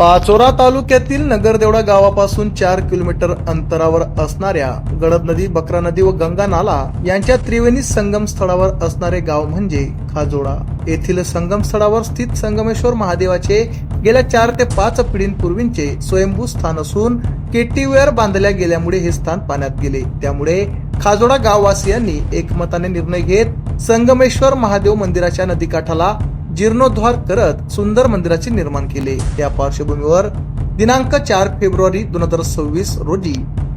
पाचोरा तालुक्यातील नगरदेवडा गावापासून चार किलोमीटर अंतरावर असणाऱ्या गडद नदी बकरा नदी व गंगा नाला यांच्या त्रिवेणी संगम स्थळावर असणारे गाव म्हणजे खाजोडा येथील संगम स्थळावर स्थित संगमेश्वर महादेवाचे गेल्या चार ते पाच पिढींपूर्वींचे स्वयंभू स्थान असून केटीवेअर बांधल्या गेल्यामुळे हे स्थान पाण्यात गेले. त्यामुळे खाजोडा गाववासियांनी एकमताने निर्णय घेत संगमेश्वर महादेव मंदिराच्या नदीकाठाला जीर्णोद्धार करत सुंदर मंदिराचे निर्माण केले. त्या पार्श्वभूमीवर दिनांक चार फेब्रुवारी दोन हजार सव्वीस रोजी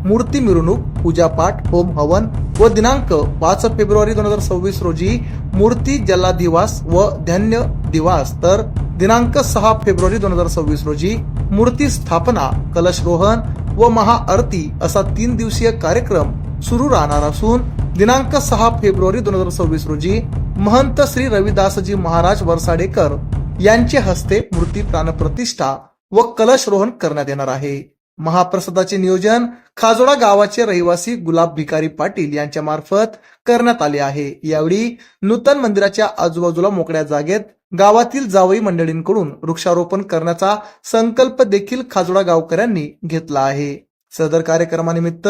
मूर्ती मिरवणूक पूजापाठ होम हवन व दिनांक पाच फेब्रुवारी दोन हजार सव्वीस रोजी मूर्ती जलाधिवास व धन्य दिवास तर दिनांक सहा फेब्रुवारी दोन हजार सव्वीस रोजी मूर्ती स्थापना कलशरोहण व महाआरती असा तीन दिवसीय कार्यक्रम सुरू राहणार असून दिनांक सहा फेब्रुवारी दोन हजार सव्वीस रोजी महंत श्री रविदासजी महाराज वरसाडेकर यांचे हस्ते मूर्ती प्राणप्रतिष्ठा व कलशरोहण करण्यात येणार आहे. महाप्रसादाचे नियोजन खाजोडा गावाचे रहिवासी गुलाब भिकारी पाटील यांच्या मार्फत करण्यात आले आहे. यावेळी नूतन मंदिराच्या आजूबाजूला मोकळ्या जागेत गावातील जावई मंडळींकडून वृक्षारोपण करण्याचा संकल्प देखील खाजोडा गावकऱ्यांनी घेतला आहे. सदर कार्यक्रमानिमित्त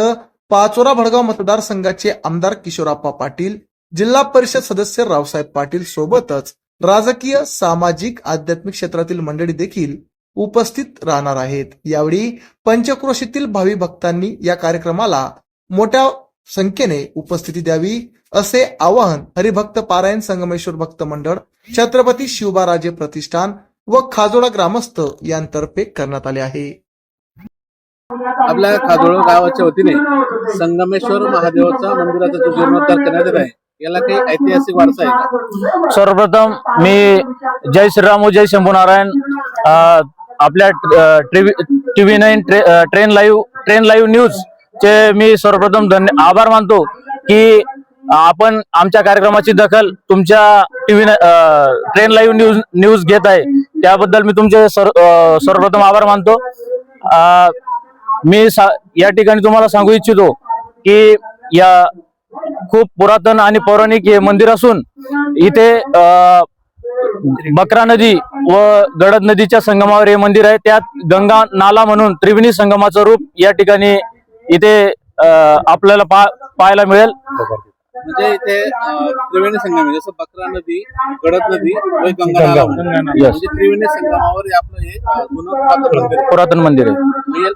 पाचोरा भडगाव मतदारसंघाचे आमदार किशोराप्पा पाटील जिल्हा परिषद सदस्य रावसाहेब पाटील सोबतच राजकीय सामाजिक आध्यात्मिक क्षेत्रातील मंडळी देखील उपस्थित राहणार आहेत. यावेळी पंचक्रोशीतील भावी भक्तांनी या कार्यक्रमाला मोठ्या संख्येने उपस्थिती द्यावी असे आवाहन हरिभक्त पारायण संगमेश्वर भक्त मंडळ छत्रपती शिवबाराजे प्रतिष्ठान व खाजोडा ग्रामस्थ यांतर्फे करण्यात आले आहे. आपल्या खाजोळा गावाच्या वतीने संगमेश्वर महादेवाचा मंदिराचा जीर्णोद्धार करण्यात येत आहे याला काही ऐतिहासिक वारसा आहे का? सर्वप्रथम मी जय श्रीरामू जय शंभूनारायण अ, आपल्या TV nine train live train live news चे मी सर्वप्रथम धन्य आभार मानतो की आपण आमच्या कार्यक्रमाची दखल तुमच्या TV train live news news घेत आहे. त्याबद्दल मी तुमचे सर्वप्रथम आभार मानतो. मी सा- या ठिकाणी तुम्हाला सांगू इच्छितो की या खूप पुरातन आणि पौराणिक हे मंदिर असून इथे बकरा नदी व गडद नदीच्या संगमावर हे मंदिर आहे. त्यात गंगा नाला म्हणून त्रिवेणी संगमाचं रूप या ठिकाणी इथे आपल्याला पा पाहायला मिळेल. म्हणजे इथे त्रिवेणी संगम जसं बकरा नदी गडद नदी व गंगा. म्हणजे त्रिवेणी संगमावर आपलं हे पुरातन मंदिर आहे.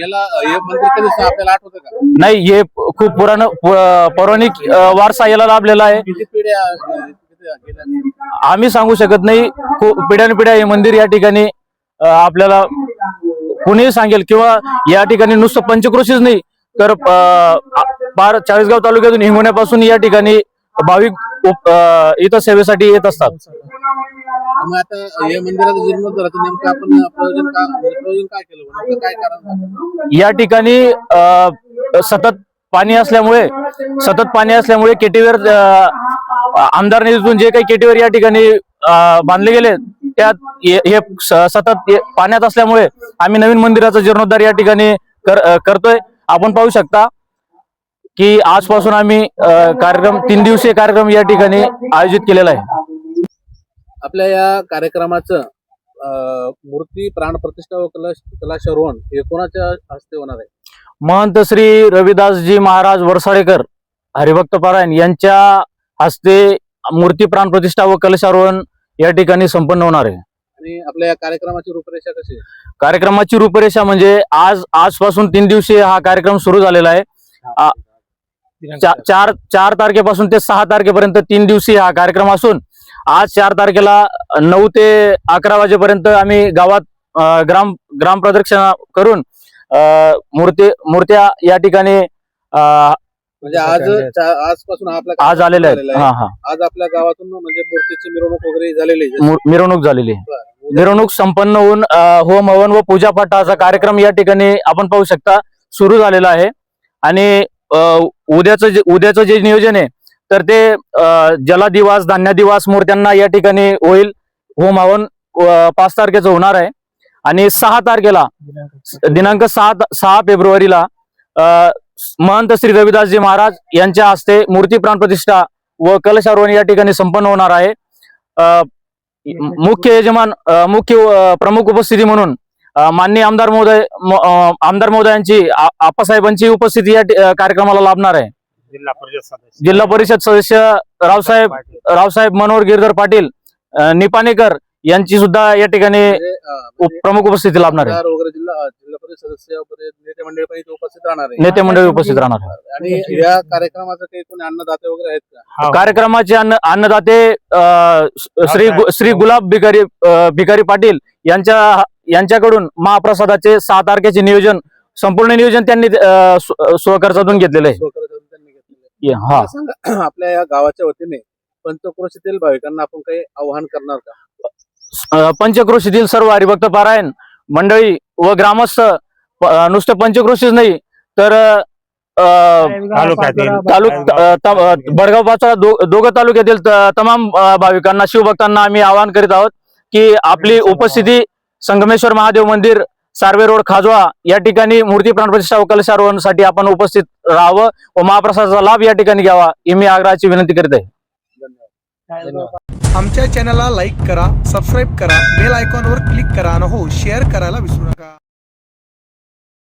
याला हे मंदिर कधी आपल्याला आठवतं का? नाही हे खूप पुराण पौराणिक वारसा याला लाभलेला आहे. किती पिढ्या अं, किती गेल्या? आम्ही सांगू शकत नाही. खूप पिढ्यानपिढ्या हे मंदिर या ठिकाणी अ, आपल्याला कुणीही सांगेल किंवा या ठिकाणी नुसतं पंचक्रोशीच नाही तर अ, आ- पार चाळीसगाव तालुक्यातून हिंगवण्यापासून या ठिकाणी भाविक उप- अ, इथं सेवेसाठी येत असतात. मग आता या मंदिराचा जीर्णोद्धाराचं नेमकं आपण प्रयोजन का प्रयोजन काय केलं? नेमकं काय कारण या ठिकाणी अ, सतत पाणी असल्यामुळे सतत पाणी असल्यामुळे केटीवर आमदार निधीतून जे काही केटीवर या ठिकाणी अ, बांधले गेले त्यात हे हे स- सतत हे पाण्यात असल्यामुळे आम्ही नवीन मंदिराचा जीर्णोद्धार या ठिकाणी कर, अ, करतोय. आपण पाहू शकता की आजपासून आम्ही अ, कार्यक्रम तीन दिवसीय कार्यक्रम या ठिकाणी आयोजित केलेला आहे. आपल्या या कार्यक्रमाचं मूर्ती प्राणप्रतिष्ठा व कलश कलाशारोहण हे कोणाच्या हस्ते होणार आहे? महंत श्री रविदासजी महाराज वरसाडेकर हरिभक्त पारायण यांच्या हस्ते मूर्ती प्राण प्रतिष्ठा व कलशारोहण या ठिकाणी संपन्न होणार आहे. आणि आपल्या या कार्यक्रमाची रूपरेषा कशी आहे? कार्यक्रमाची रूपरेषा म्हणजे आज आजपासून तीन दिवसीय हा कार्यक्रम सुरू झालेला आहे. आ- चा- चार चार तारखेपासून ते सहा तारखेपर्यंत तीन दिवसीय हा कार्यक्रम असून आज चार तारखेला नऊ ते अकरा वाजेपर्यंत आम्ही गावात ग्राम ग्राम प्रदक्षिणा करून मूर्ती मूर्त्या या ठिकाणी म्हणजे आज आजपासून आपला आज आलेल्या आहेत. आहे. हा हा. आज आपल्या गावातून म्हणजे मूर्तीची मिरवणूक वगैरे झालेली मिरवणूक झालेली मिरवणूक संपन्न होऊन होम हवन व पूजापाठाचा कार्यक्रम या ठिकाणी आपण पाहू शकता सुरू झालेला आहे. आणि उद्याचं उद्याचं जे नियोजन आहे तर ते अ, जलादिवास धान्यादिवास मूर्त्यांना या ठिकाणी होईल. होम हवन पाच तारखेचं होणार आहे. आणि सहा तारखेला दिनांक सहा सहा फेब्रुवारीला अ, महंत श्री रविदासजी महाराज यांच्या हस्ते मूर्ती प्राणप्रतिष्ठा व कलशारोहण या ठिकाणी संपन्न होणार आहे. मुख्य यजमान मुख्य प्रमुख उपस्थिती म्हणून माननीय आमदार महोदय आमदार महोदयांची आप्पासाहेबांची उपस्थिती या कार्यक्रमाला लाभणार आहे. जिल्हा परिषद सदस्य. जिल्हा परिषद सदस्य रावसाहेब. रावसाहेब मनोहर गिरधर पाटील अ, निपाणेकर यांची सुद्धा या ठिकाणी म्हणजे, उप- म्हणजे प्रमुख उपस्थिती लाभणार आहे. आमदार वगैरे जिल्हा अं, जिल्हा परिषद सदस्य वगैरे नेते मंडळी पण इथे उपस्थित राहणार आहे. नेते मंडळी उपस्थित राहणार आहे. आणि या कार्यक्रमाचं काही कोणी अन्नदाते वगैरे आहेत का? हा. कार्यक्रमाचे अन्न अन्नदाते अ, श्री गु- श्री गुलाब भिकारी अ, भिकारी पाटील यांच्या यांच्याकडून महाप्रसादाचे सहा तारखेचे नियोजन संपूर्ण नियोजन त्यांनी अ, स्व- स्वखर्चातून घेतलेलं आहे. आहे. हा. सांगा आपल्या या गावाच्या वतीने पंचक्रोशीतील भाविकांना आपण काही आवाहन करणार का? पंचक्रोशीतील सर्व हरिभक्त पारायण मंडळी व ग्रामस्थ नुसतं पंचक्रोशीच नाही तर भडगाव पाचोळा दो- दोघं तालुक्यातील तमाम भाविकांना शिवभक्तांना आम्ही आवाहन करीत आहोत की आपली उपस्थिती संगमेश्वर महादेव मंदिर सार्वे रोड खाजवा या ठिकाणी मूर्ती प्राणप्रतिष्ठा व कलशारोहणसाठी आपण उपस्थित राहावं व महाप्रसादाचा लाभ या ठिकाणी घ्यावा ही मी आग्रहाची विनंती करीत. आहे आमच्या चॅनलला लाईक करा सबस्क्राईब करा बेल आयकॉनवर क्लिक करा आणि हो शेअर करायला विसरू नका.